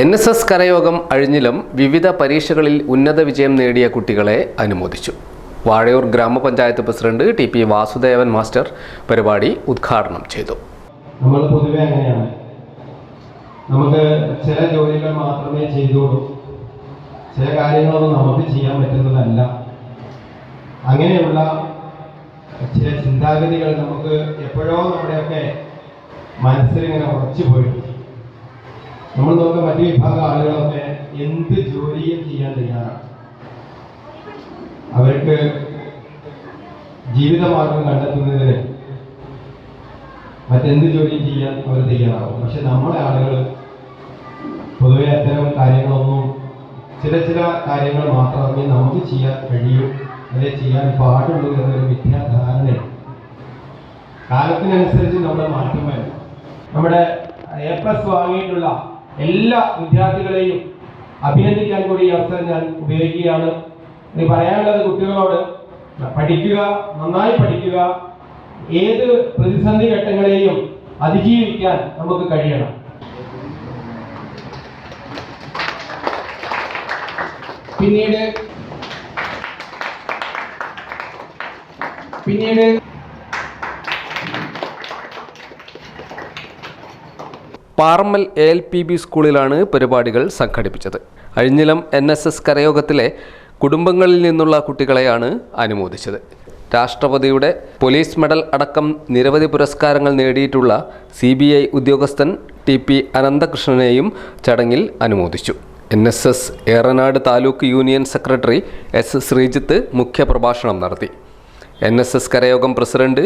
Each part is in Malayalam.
എൻ എസ് എസ് കരയോഗം അഴിഞ്ഞിലും വിവിധ പരീക്ഷകളിൽ ഉന്നത വിജയം നേടിയ കുട്ടികളെ അനുമോദിച്ചു. വാഴയൂർ ഗ്രാമപഞ്ചായത്ത് president T P Vasudevan master പരിപാടി ഉദ്ഘാടനം ചെയ്തു. നമ്മൾ പൊതുവെ അങ്ങനെയാണ്. നമുക്ക് ചില ജോലികൾ മാത്രമേ ചെയ്തോളൂ ചില കാര്യങ്ങളൊന്നും നമുക്ക് ചെയ്യാൻ പറ്റുന്നതല്ല. അങ്ങനെയുള്ള ചില ചിന്താഗതികൾ നമുക്ക് എപ്പോഴോ നമ്മുടെയൊക്കെ മനസ്സിൽ ഇങ്ങനെ ഉറച്ചു പോയിട്ടുണ്ട് നമ്മൾ നോക്കുക മറ്റു വിഭാഗം ആളുകളൊക്കെ എന്ത് ജോലിയും ചെയ്യാൻ തയ്യാറാണ്. അവർക്ക് ജീവിതമാർഗം കണ്ടെത്തുന്നതിന് മറ്റെന്ത് ജോലിയും ചെയ്യാൻ അവർ തയ്യാറാവും. പക്ഷെ നമ്മളെ ആളുകൾ പൊതുവെ അത്തരം കാര്യങ്ങളൊന്നും ചില ചില കാര്യങ്ങൾ മാത്രമേ നമുക്ക് ചെയ്യാൻ കഴിയൂ അല്ലെ ചെയ്യാൻ പാടുള്ളൂ എന്നൊരു മിഥ്യാധാരണയാണ്. കാലത്തിനനുസരിച്ച് നമ്മുടെ മാറ്റം വരും നമ്മുടെ എ പ്ലസ് വാങ്ങിയിട്ടുള്ള എല്ലാ വിദ്യാർത്ഥികളെയും അഭിനന്ദിക്കാൻ കൂടി ഈ അവസരം ഞാൻ ഉപയോഗിക്കുകയാണ്. ഇനി പറയാനുള്ളത് കുട്ടികളോട് പഠിക്കുക നന്നായി പഠിക്കുക ഏത് പ്രതിസന്ധി ഘട്ടങ്ങളെയും അതിജീവിക്കാൻ നമുക്ക് കഴിയണം. പിന്നീട് പിന്നീട് Parammal A L P B സ്കൂളിലാണ് പരിപാടികൾ സംഘടിപ്പിച്ചത്. അഴിഞ്ഞിലം എൻ എസ് എസ് കരയോഗത്തിലെ കുടുംബങ്ങളിൽ നിന്നുള്ള കുട്ടികളെയാണ് അനുമോദിച്ചത്. രാഷ്ട്രപതിയുടെ പോലീസ് മെഡൽ അടക്കം നിരവധി പുരസ്കാരങ്ങൾ നേടിയിട്ടുള്ള സി ബി ഐ ഉദ്യോഗസ്ഥൻ ടി പി അനന്തകൃഷ്ണനെയും ചടങ്ങിൽ അനുമോദിച്ചു. N S S Eranad taluk union secretary S Sreejith മുഖ്യപ്രഭാഷണം നടത്തി. എൻ എസ് എസ് കരയോഗം പ്രസിഡന്റ്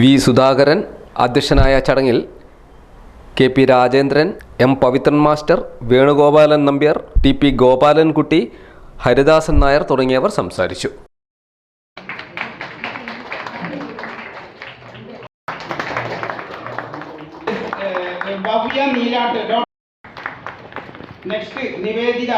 വി സുധാകരൻ അധ്യക്ഷനായ ചടങ്ങിൽ K P Rajendran M Pavithran master Venugopalan Nambiar T P Gopalankutty Haridasan Nair തുടങ്ങിയവർ സംസാരിച്ചു. നെക്സ്റ്റ് നിവേദിത